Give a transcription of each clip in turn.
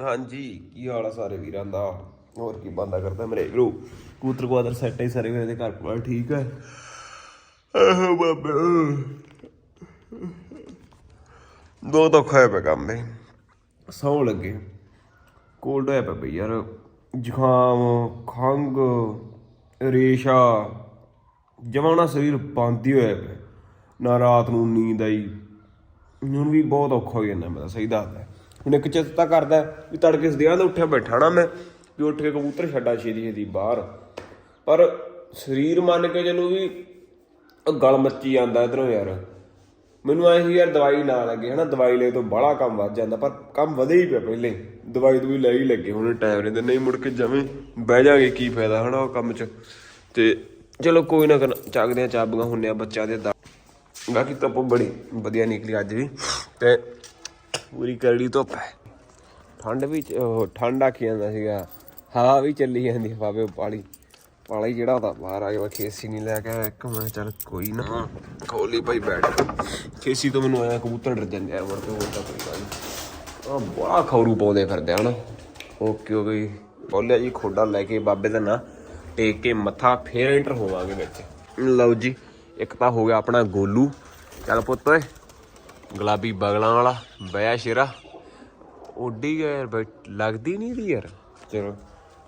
ਹਾਂਜੀ, ਕੀ ਹਾਲ ਆ ਸਾਰੇ ਵੀਰਾਂ ਦਾ? ਹੋਰ ਕੀ ਬੰਦਾ ਕਰਦਾ ਮੇਰੇ ਵੀਰੋ ਕੂਤਰ ਕੁਆਦਰ ਸੈੱਟ ਹੈ ਸਾਰੇ ਵੀਰਾਂ ਦੇ ਘਰ ਪਰ ਠੀਕ ਹੈ ਆਹ ਬਾਬਾ। ਦੋ ਤਾਂ ਖਾਇਆ ਪਿਆ ਕੰਮ ਦੇ ਸੌ ਲੱਗੇ। ਕੋਲਡ ਹੋਇਆ ਪਿਆ ਬਈ ਯਾਰ। ਜ਼ੁਕਾਮ ਖੰਗ ਰੇਸ਼ਾ। ਜਮਾਣਾ ਸਰੀਰ ਬੰਦ ਹੀ ਹੋਇਆ ਪਿਆ। ਨਾ ਰਾਤ ਨੂੰ ਨੀਂਦ ਆਈ। ਹੁਣ ਵੀ ਬਹੁਤ ਔਖਾ ਹੋ ਜਾਂਦਾ, ਮੈਂ ਸਹੀ ਦੱਸਦਾ। ਹੁਣ ਇੱਕ ਚਿੰਤਾ ਕਰਦਾ ਵੀ ਤੜਕੇ ਸਦਿਆਂ ਦਾ ਉੱਠਿਆ ਬੈਠਾ ਨਾ ਮੈਂ, ਵੀ ਉੱਠ ਕੇ ਕਬੂਤਰ ਛੱਡਾ ਛੇਦੀ ਛੇਦੀ ਬਾਹਰ। ਪਰ ਸਰੀਰ ਮੰਨ ਕੇ ਚਲੋ ਵੀ ਉਹ ਗਲ ਮੱਚੀ ਜਾਂਦਾ ਇਧਰੋਂ ਯਾਰ। ਮੈਨੂੰ ਐ ਸੀ ਯਾਰ ਦਵਾਈ ਨਾ ਲੱਗੇ, ਹਨਾ, ਦਵਾਈ ਲੈ ਤੋਂ ਬੜਾ ਕੰਮ ਵੱਧ ਜਾਂਦਾ, ਪਰ ਕੰਮ ਵਧੇ ਹੀ ਪਿਆ ਪਹਿਲੇ। ਦਵਾਈ ਦੂਈ ਲੈ ਹੀ ਲੱਗੇ, ਹੁਣ ਟਾਈਮ ਨਹੀਂ ਨਹੀਂ ਮੁੜ ਕੇ ਜਵੇਂ ਬਹਿ ਜਾਗੇ ਕੀ ਫਾਇਦਾ, ਹਨਾ, ਉਹ ਕੰਮ 'ਚ। ਤੇ ਚਲੋ ਕੋਈ ਨਾ ਕਰਨਾ ਚੱਕਦੇ ਆ ਚਾਬੀਆਂ, ਹੁੰਨੇ ਆ ਬੱਚਿਆਂ ਦੇ ਦਾ ਬਾਕੀ ਧੁੱਪ ਬੜੀ ਵਧੀਆ ਨਿਕਲੀ ਅੱਜ ਵੀ। ਤੇ ਪੂਰੀ ਕਰੜੀ ਧੁੱਪ ਹੈ। ਠੰਡ ਵੀ ਠੰਡ ਆਖੀ ਜਾਂਦਾ ਸੀਗਾ। ਹਵਾ ਵੀ ਚੱਲੀ ਜਾਂਦੀ ਹਵਾਵੇ ਪਾਲੀ ਪਾਲਾ ਹੀ ਜਿਹੜਾ ਉਹਦਾ ਬਾਹਰ ਆ ਗਿਆ ਖੇਸੀ ਨਹੀਂ ਲੈ ਕੇ ਆਇਆ। ਇੱਕ ਮੈਂ ਕਿਹਾ ਚੱਲ ਕੋਈ ਨਾ ਖੋਲੀ ਭਾਈ ਬੈਠ। ਖੇਸੀ ਤੋਂ ਮੈਨੂੰ ਆਇਆ ਕਬੂਤਰ ਡਰ ਜਾਂਦੇ ਯਾਰ ਮੁੜ ਕੇ, ਹੋਰ ਤਾਂ ਕੋਈ ਗੱਲ ਨਹੀਂ ਆ ਬੜਾ ਖੌਰੂ ਪਾਉਂਦੇ ਫਿਰਦੇ ਹਨ। ਓਕੇ ਹੋ ਗਈ ਬੋਲਿਆ ਜੀ, ਖੋਡਾ ਲੈ ਕੇ ਬਾਬੇ ਦਾ ਨਾਂ। ਟੇਕ ਕੇ ਮੱਥਾ ਫੇਰ ਐਂਟਰ ਹੋਵਾਂਗੇ ਵਿੱਚ। ਲਓ ਜੀ, ਇੱਕ ਤਾਂ ਹੋ ਗਿਆ ਆਪਣਾ ਗੋਲੂ। ਚੱਲ ਪੁੱਤ ਓਏ। ਗੁਲਾਬੀ ਬਗਲਾਂ ਵਾਲਾ ਬਿਆ ਸ਼ੇਰਾ। ਉੱਡੀ ਗਿਆ ਯਾਰ ਬੈਠ ਲੱਗਦੀ ਨਹੀਂ ਦੀ ਯਾਰ। ਚਲੋ,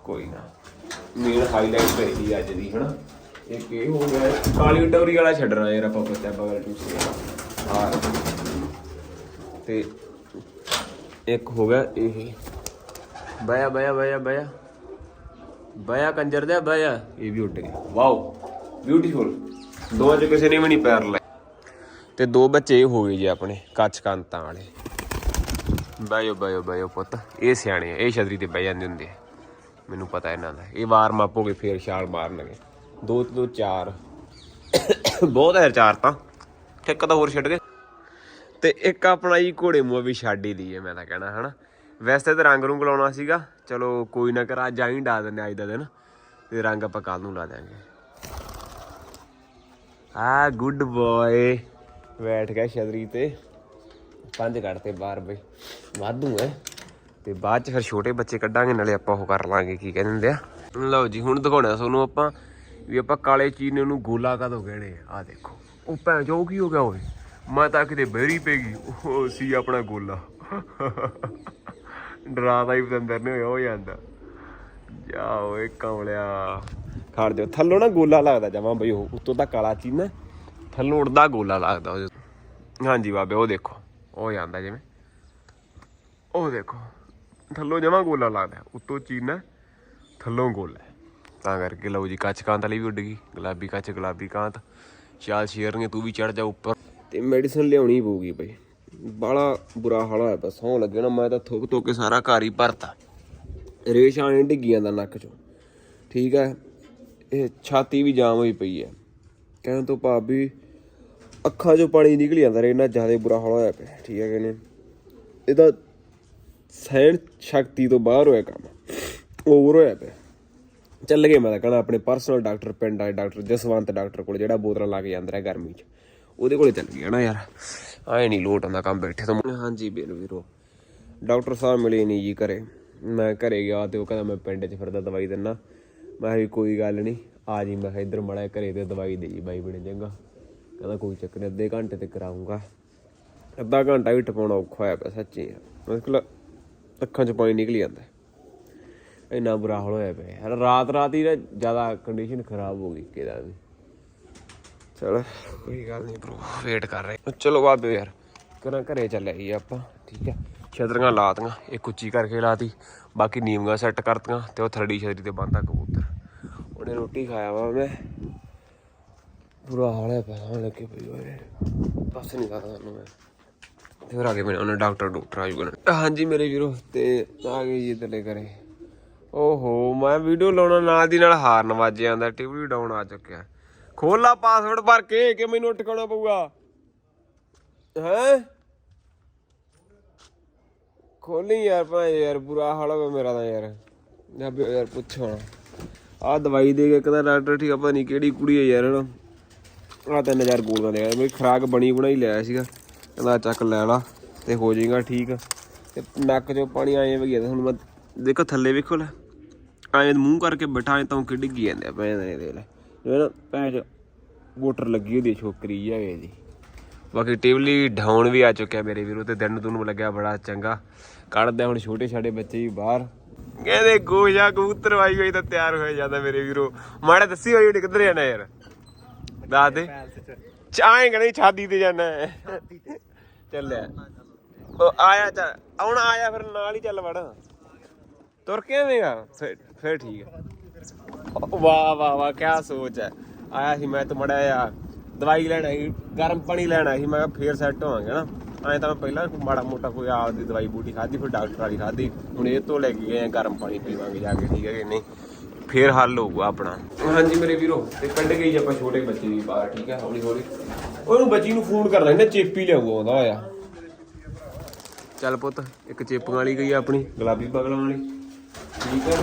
ਕੋਈ ਨਾ। ਮੇਨ ਹਾਈਲਾਈਟ ਰਹੀ ਅੱਜ ਦੀ, ਹਨਾ? ਇੱਕ ਇਹ ਹੋ ਗਿਆ ਕਾਲੀ ਟੌਰੀ ਵਾਲਾ ਛੱਡਣਾ ਯਾਰ ਆਪਾਂ ਬੱਚਾ ਬਗਲ ਟੂਸੇ ਹਾਂ ਤੇ ਇੱਕ ਹੋ ਗਿਆ ਇਹ। ਬਿਆ ਬਿਆ ਬਿਆ ਬਿਆ ਬਿਆ ਕੰਜਰ ਦੇ ਬਿਆ ਇਹ ਵੀ ਉੱਡ ਗਿਆ। ਵਾਓ ਬਿਊਟੀਫੁਲ ਦੋਵਾਂ ਚ ਕਿਸੇ ਨੇ ਵੀ ਨਹੀਂ ਪੈਰ ਲਾਇਆ। ਤੇ ਦੋ ਬੱਚੇ ਹੋ ਗਏ ਜੀ ਆਪਣੇ, ਕੱਚ ਕੰਤਾਂ ਵਾਲੇ। ਬਾਇਓ ਬਾਇਓ ਬਾਇਓ ਪੁੱਤ। ਇਹ ਸਿਆਣੇ ਆ, ਇਹ ਛਤਰੀ ਤੇ ਬਹਿ ਜਾਂਦੇ ਹੁੰਦੇ ਆ। ਮੈਨੂੰ ਪਤਾ ਇਹਨਾਂ ਦਾ। ਇਹ ਵਾਰ ਮਾਪ ਹੋ ਗਏ, ਫੇਰ ਛਾਲ ਮਾਰਨਗੇ। ਦੋ ਤੇ ਦੋ, ਚਾਰ। ਬਹੁਤ ਹੈ ਚਾਰ ਤਾਂ। ਇੱਕ ਤਾਂ ਹੋਰ ਛੱਡ ਗਏ ਤੇ ਇੱਕ ਆਪਣਾ ਜੀ ਘੋੜੇ ਮੂੰਹ ਵੀ ਛੱਡ ਹੀ ਦਈਏ, ਮੈਂ ਤਾਂ ਕਹਿਣਾ, ਹਨਾ। ਵੈਸੇ ਤਾਂ ਰੰਗ ਨੂੰ ਲਾਉਣਾ ਸੀਗਾ। ਚਲੋ ਕੋਈ ਨਾ ਕਰਾ, ਅੱਜ ਆਈ ਡਾ ਦਿੰਦੇ ਅੱਜ ਦਾ ਦਿਨ। ਤੇ ਰੰਗ ਆਪਾਂ ਕੱਲ ਨੂੰ ਲਾ ਦਾਂਗੇ ਆ ਗੁੱਡ ਬॉय ਬੈਠ ਗਿਆ ਛਤਰੀ ਤੇ। ਪੰਜ ਕੱਢਤੇ ਬਾਹਰ ਬਈ। ਵਾਧੂ ਹੈ ਤੇ ਬਾਅਦ ਚ ਫਿਰ ਛੋਟੇ ਬੱਚੇ ਕੱਢਾਂਗੇ, ਨਾਲੇ ਆਪਾਂ ਉਹ ਕਰ ਲਾਂਗੇ, ਕੀ ਕਹਿੰਦੇ ਹੁੰਦੇ ਆ। ਲਓ ਜੀ, ਹੁਣ ਦਿਖਾਉਣਾ ਤੁਹਾਨੂੰ ਆਪਾਂ ਵੀ ਆਪਾਂ ਕਾਲੇ ਚੀਨੇ ਨੂੰ ਗੋਲਾ ਕਦੋਂ ਕਹਿਣੇ ਆ। ਦੇਖੋ। ਉਹ ਭੈਣ ਜੋ ਕੀ ਹੋ ਗਿਆ ਓਏ? ਮੈਂ ਤਾਂ ਕਿਤੇ ਬਹਿਰੀ ਪੈ ਗਈ। ਉਹ ਸੀ ਆਪਣਾ ਗੋਲਾ। ਡਰਾਦਾ ਹੀ ਪਤੰਦਰ ਨੇ ਹੋਇਆ ਹੋ ਜਾਂਦਾ। ਜਾ ਓਏ, ਕਮਲਿਆ। ਖੜ ਜਾ ਥੱਲੋਂ ਨਾ ਗੋਲਾ ਲੱਗਦਾ ਜਾਵਾਂ ਬਈ ਉਹ। ਉੱਤੋਂ ਤਾਂ ਕਾਲਾ ਚੀਨਾ ਥੱਲੋਂ ਉੜਦਾ ਗੋਲਾ ਲੱਗਦਾ ਉਹਦੇ ਹਾਂਜੀ ਬਾਬੇ, ਉਹ ਦੇਖੋ। ਉਹ ਜਾਂਦਾ ਜਿਵੇਂ। ਉਹ ਦੇਖੋ। ਥੱਲੋਂ ਜਮਾ ਗੋਲਾ ਲੱਗਦਾ। ਉੱਤੋਂ ਚੀਨਾ ਥੱਲੋਂ ਗੋਲਾ। ਤਾਂ ਕਰਕੇ ਲਓ ਜੀ, ਕੱਚ ਕਾਂਤ ਵਾਲੀ ਵੀ ਉੱਡ ਗਈ। ਗੁਲਾਬੀ ਕੱਚ, ਗੁਲਾਬੀ ਕਾਂਤ। ਚਾਲ ਸ਼ੇਰਨੀ ਤੂੰ ਵੀ ਚੜ ਜਾ ਉੱਪਰ। ਤੇ ਮੈਡੀਸਨ ਲਿਆਉਣੀ ਪਊਗੀ ਬਈ। ਬਾਲਾ ਬੁਰਾ ਹਾਲ ਹੋਇਆ ਪਿਆ, ਸੌਂ ਲੱਗੇ ਨਾ, ਮੈਂ ਤਾਂ ਥੁੱਕ ਥੁੱਕ ਕੇ ਸਾਰਾ ਘਰ ਹੀ ਭਰਤਾ। ਰੇਸ਼ ਆਣੇ ਡਿੱਗੀ ਜਾਂਦਾ ਨੱਕ ਚੋਂ। ਠੀਕ ਹੈ, ਇਹ ਛਾਤੀ ਵੀ ਜਾਮ ਹੋਈ ਪਈ ਹੈ। ਕਹਿਣ ਤੋਂ ਭਾਵ ਵੀ ਅੱਖਾਂ 'ਚੋਂ ਪਾਣੀ ਨਿਕਲ ਜਾਂਦਾ ਰੇ ਇੰਨਾ ਜ਼ਿਆਦਾ ਬੁਰਾ ਹਾਲ ਹੋਇਆ ਪਿਆ, ਠੀਕ ਹੈ ਕਹਿੰਦੇ ਇਹਦਾ ਸਹਿਣ ਸ਼ਕਤੀ ਤੋਂ ਬਾਹਰ ਹੋਇਆ ਕੰਮ ਓਵਰ ਹੋਇਆ ਪਿਆ। ਚੱਲ ਗਏ ਮੈਂ ਤਾਂ ਕਹਣਾ ਆਪਣੇ ਪਰਸਨਲ ਡਾਕਟਰ ਪਿੰਡ ਆਏ ਡਾਕਟਰ ਜਸਵੰਤ ਡਾਕਟਰ ਕੋਲ ਜਿਹੜਾ ਬੋਤਲਾਂ ਲਾ ਕੇ ਜਾਂਦਾ ਰਿਹਾ ਗਰਮੀ 'ਚ, ਉਹਦੇ ਕੋਲੇ ਚੱਲ ਗਿਆ ਨਾ ਯਾਰ। ਆਏ ਨਹੀਂ ਲੋਟ ਆਉਂਦਾ ਕੰਮ ਬੈਠੇ ਤਾਂ। ਹਾਂਜੀ ਵੀਰ, ਵੀਰੋ ਡਾਕਟਰ ਸਾਹਿਬ ਮਿਲੇ ਨਹੀਂ ਜੀ ਘਰੇ। ਮੈਂ ਘਰੇ ਗਿਆ ਤੇ ਉਹ ਕਹਿੰਦਾ ਮੈਂ ਪਿੰਡ 'ਚ ਫਿਰਦਾ, ਦਵਾਈ ਦਿੰਨਾ। ਮੈਂ ਕਿਹਾ ਵੀ ਕੋਈ ਗੱਲ ਨਹੀਂ ਆ ਜੀ, ਮੈਂ ਕਿਹਾ ਇੱਧਰ ਮੜਾ ਘਰੇ ਤੇ ਦਵਾਈ ਦੇ ਜੀ, ਬਾਈ ਬਣੇ ਚੰਗਾ ਕਹਿੰਦਾ ਕੋਈ ਚੱਕਰ ਨਹੀਂ, ਅੱਧੇ ਘੰਟੇ ਤੇ ਕਰਾਉਂਗਾ। ਅੱਧਾ ਘੰਟਾ ਵੀ ਟਪਾਉਣਾ ਔਖਾ ਹੋਇਆ ਪਿਆ, ਸੱਚੀ। ਮਤਲਬ ਅੱਖਾਂ 'ਚ ਪਾਣੀ ਨਿਕਲ ਜਾਂਦਾ। ਇੰਨਾ ਬੁਰਾ ਹਾਲ ਹੋਇਆ ਪਿਆ। ਯਾਰ ਰਾਤ ਰਾਤ ਹੀ ਨਾ ਜ਼ਿਆਦਾ ਕੰਡੀਸ਼ਨ ਖਰਾਬ ਹੋ ਗਈ ਕਿਹਦਾ ਵੀ। ਚਲੋ, ਕੋਈ ਗੱਲ ਨਹੀਂ ਬ్రో ਵੇਟ ਕਰ ਰਹੇ। ਚਲੋ ਬਾਬੇ ਯਾਰ। ਕਰਾਂ ਘਰੇ ਚੱਲੇ ਜੀ ਆਪਾਂ, ਠੀਕ ਹੈ ਛਤਰੀਆਂ ਲਾਤੀਆਂ, ਇੱਕ ਉੱਚੀ ਕਰਕੇ ਲਾਤੀ। ਬਾਕੀ ਨੀਵੀਆਂ ਸੈੱਟ ਕਰਤੀਆਂ ਤੇ ਉਹ ਥਰੜੀ ਛਤਰੀ ਤੇ ਬੰਦਾ ਕਬੂਤਰ। ਉਹਨੇ ਰੋਟੀ ਖਾਇਆ ਵਾ ਮੈਂ। ਬੁਰਾ ਹਾਲ ਹੈ, ਪੈਸਾ ਲੱਗੇ ਪਈ ਓਏ। ਬਸ ਨਹੀਂ ਕਰਦਾ ਤੁਹਾਨੂੰ ਮੈਂ। ਤੇ ਫਿਰ ਆ ਗਏ ਮੇਰੇ, ਉਹਨੇ ਡਾਕਟਰ ਡਾਕਟਰ ਆ ਜੂਗਾ ਹਾਂਜੀ ਮੇਰੇ ਵੀਰੋ, ਤੇ ਆ ਗਏ ਜੀ ਇੱਧਰਲੇ ਕਰੇ ਓਹੋ, ਮੈਂ ਵੀਡੀਓ ਲਾਉਣਾ ਨਾਲ ਦੀ ਨਾਲ ਹਾਰਨ ਵੱਜ ਜਾਂਦਾ, ਟੀਵੀ ਡਾਊਨ ਆ ਚੁੱਕਿਆ। ਖੋਲਾ ਪਾਸਵਰਡ ਭਰ ਕੇ, ਕਿ ਮੈਨੂੰ ਟਿਕਾਉਣਾ ਪਊਗਾ? ਹੈ? ਖੋਲੀ ਯਾਰ ਭਾਈ, ਯਾਰ ਬੁਰਾ ਹਾਲ ਹੋ ਗਿਆ ਮੇਰਾ ਤਾਂ ਯਾਰ। ਜੱਬ ਯਾਰ ਪੁੱਛੋ। ਆ ਦਵਾਈ ਦੇ ਕੇ ਕਹਿੰਦਾ ਡਾਕਟਰ ਠੀਕ ਆ, ਪਤਾ ਨਹੀਂ ਕਿਹੜੀ ਕੁੜੀ ਹੈ ਯਾਰ ਹਨਾ ਆ ਤਿੰਨ ਹਜ਼ਾਰ ਗੋਲੀਆਂ ਲਿਆ ਮੇਰੀ ਖਰਾਕ ਬਣੀ ਬਣਾਈ ਲਿਆ ਸੀਗਾ। ਕਹਿੰਦਾ ਚੱਕ ਲੈ ਲਾ ਤੇ ਹੋ ਜਾਏਗਾ ਠੀਕ। ਤੇ ਨੱਕ 'ਚੋਂ ਪਾਣੀ ਆਏ ਵਗਿਆ ਹੁਣ ਮੈਂ ਦੇਖੋ ਥੱਲੇ ਵੇਖੋ ਲੈ। ਆਏ ਮੂੰਹ ਕਰਕੇ ਬਿਠਾਏ ਤਾਂ ਕਿ ਡਿੱਗੀ ਜਾਂਦੇ ਆ ਭੈਣ ਦੇ ਦੇ ਲੈ। ਜਿਵੇਂ ਭੈਣ ਚ ਮੋਟਰ ਲੱਗੀ ਉਹਦੀ ਛੋਕਰੀ ਜਾਵੇ ਜੀ। ਬਾਕੀ ਟਿਵਲੀ ਡਾਊਨ ਵੀ ਆ ਚੁੱਕਿਆ ਮੇਰੇ ਵੀਰੋ ਤੇ ਦਿਨ ਨੂੰ ਲੱਗਿਆ ਬੜਾ ਚੰਗਾ। ਕੱਢਦੇ ਹੁਣ ਛੋਟੇ ਛਾੜੇ ਬੱਚੇ ਵੀ ਬਾਹਰ। ਕਹਿੰਦੇ ਗੋਜਾ ਕਬੂਤਰ ਆਈ ਹੋਈ ਤਾਂ ਤਿਆਰ ਹੋਇਆ ਜਾਂਦਾ ਮੇਰੇ ਵੀਰੋ। ਮਾੜਾ ਦੱਸੀ ਹੋਈ ਉਹਨੇ ਕਿੱਧਰ ਜਾਣਾ ਯਾਰ। ਦੱਸ ਦੇ। ਚਾਹੇ ਕਹਣੀ ਛਾਦੀ ਤੇ ਜਾਣਾ ਚੱਲਿਆ। ਉਹ ਆਇਆ ਚਾ ਹੁਣ ਆਇਆ ਫਿਰ ਨਾਲ ਹੀ ਚੱਲ ਵੜ। ਤੁਰ ਕੇ ਆਵੇਂਗਾ ਫਿਰ ਠੀਕ ਹੈ ਵਾਹ ਵਾਹ ਵਾਹ ਕੀ ਸੋਚ ਹੈ ਆਇਆ ਸੀ ਮੈਂ ਤਾਂ ਮੜਾ ਆ, ਦਵਾਈ ਲੈਣਾ ਸੀ ਗਰਮ ਪਾਣੀ ਲੈਣਾ ਸੀ, ਮੈਂ ਕਿਹਾ ਫੇਰ ਸੈੱਟ ਹੋਵਾਂਗੇ ਨਾ। ਐਂ ਤਾਂ ਮੈਂ ਪਹਿਲਾਂ ਮਾੜਾ ਮੋਟਾ ਕੋਈ ਆਪਦੀ ਦਵਾਈ ਬੂਟੀ ਖਾਧੀ, ਫਿਰ ਡਾਕਟਰ ਵਾਲੀ ਖਾਧੀ। ਹੁਣ ਇਹ ਤੋਂ ਲੈ ਕੇ ਗਏ ਆ ਗਰਮ ਪਾਣੀ ਪੀਵਾਂਗੇ ਜਾ ਕੇ, ਠੀਕ ਹੈ ਕਿ ਨਹੀਂ? ਫੇਰ ਹੱਲ ਹੋਊਗਾ ਆਪਣਾ। ਹਾਂਜੀ ਮੇਰੇ ਵੀਰੋ ਤੇ ਕੱਢ ਗਈ ਆਪਾਂ ਛੋਟੇ ਬੱਚੇ ਦੀ ਬਾਹਰ ਠੀਕ ਹੈ ਹੌਲੀ ਹੌਲੀ। ਉਹਨੂੰ ਬੱਚੀ ਨੂੰ ਫੋਨ ਕਰ ਲੈਣਾ ਚੇਪੀ ਲਿਆਊਗਾ ਆਉਂਦਾ ਹੋਇਆ ਚੱਲ ਪੁੱਤ ਇੱਕ ਚੇਪੀਆਂ ਵਾਲੀ ਗਈ ਆਪਣੀ। ਗੁਲਾਬੀ ਬਗਲਾਂ ਵਾਲੀ। ਠੀਕ ਹੈ।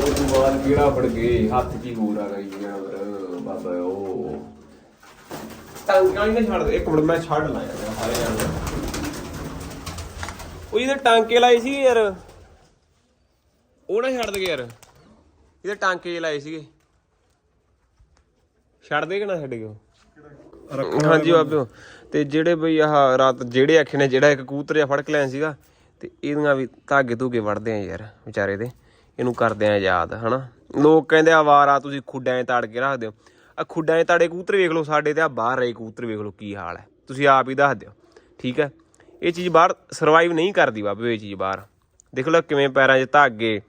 ਉਹ ਬਾਅਦ ਕਿਹੜਾ ਫੜ ਗਏ ਹੱਥ ਹੀ ਹੋਰ ਆ ਗਈ ਯਾਰ ਬਾਬਾ ਉਹ ਟਾਂਕਾਂ ਨਹੀਂ ਛੱਡ ਦੇ। ਇੱਕ ਮਿੰਟ ਮੈਂ ਛੱਡ ਲਾਇਆ ਸਾਰੇ ਜਾਣੇ। ਉਹ ਇਹਦੇ ਟਾਂਕੇ ਲਾਏ ਸੀ ਯਾਰ। ਉਹ ਨਾ ਛੱਡ ਦੇ ਯਾਰ। ਇਹਦੇ ਟਾਂਕੇ ਲਾਏ ਸੀਗੇ। ਛੱਡ ਦੇ ਕਿ ਨਾ ਛੱਡ ਗਿਓ ਹਾਂਜੀ ਬਾਬਿਓ, ਤੇ ਜਿਹੜੇ ਬਈ ਆਹ ਰਾਤ ਜਿਹੜੇ ਆਖੇ ਨੇ, ਜਿਹੜਾ ਇੱਕ ਕਬੂਤਰ ਜਿਹਾ ਫੜ ਕੇ ਲਿਆ ਸੀਗਾ, ਤੇ ਇਹਦੀਆਂ ਵੀ ਧਾਗੇ ਧੂਗੇ ਵੜਦੇ ਆ ਯਾਰ ਵਿਚਾਰੇ ਦੇ। ਇਹਨੂੰ ਕਰਦੇ ਆ ਯਾਦ, ਹਨਾ? ਲੋਕ ਕਹਿੰਦੇ ਆ ਵਾਰ ਆ ਤੁਸੀਂ ਖੁੱਡਾਂ 'ਚ ਤਾੜ ਕੇ ਰੱਖ ਦਿਓ ਆ ਖੁੱਡਾਂ 'ਚ ਤਾੜੇ ਕਬੂਤਰ ਵੇਖ ਲਓ, ਸਾਡੇ ਤੇ ਆ ਬਾਹਰ ਰਹੇ ਕਬੂਤਰ ਵੇਖ ਲਓ ਕੀ ਹਾਲ ਹੈ। ਤੁਸੀਂ ਆਪ ਹੀ ਦੱਸ ਦਿਓ, ਠੀਕ ਹੈ? ਇਹ ਚੀਜ਼ ਬਾਹਰ ਸਰਵਾਈਵ ਨਹੀਂ ਕਰਦੀ ਬਾਬੇ ਇਹ ਚੀਜ਼ ਬਾਹਰ। ਦੇਖ ਲਓ ਕਿਵੇਂ ਪੈਰਾਂ 'ਚ ਧਾਗੇ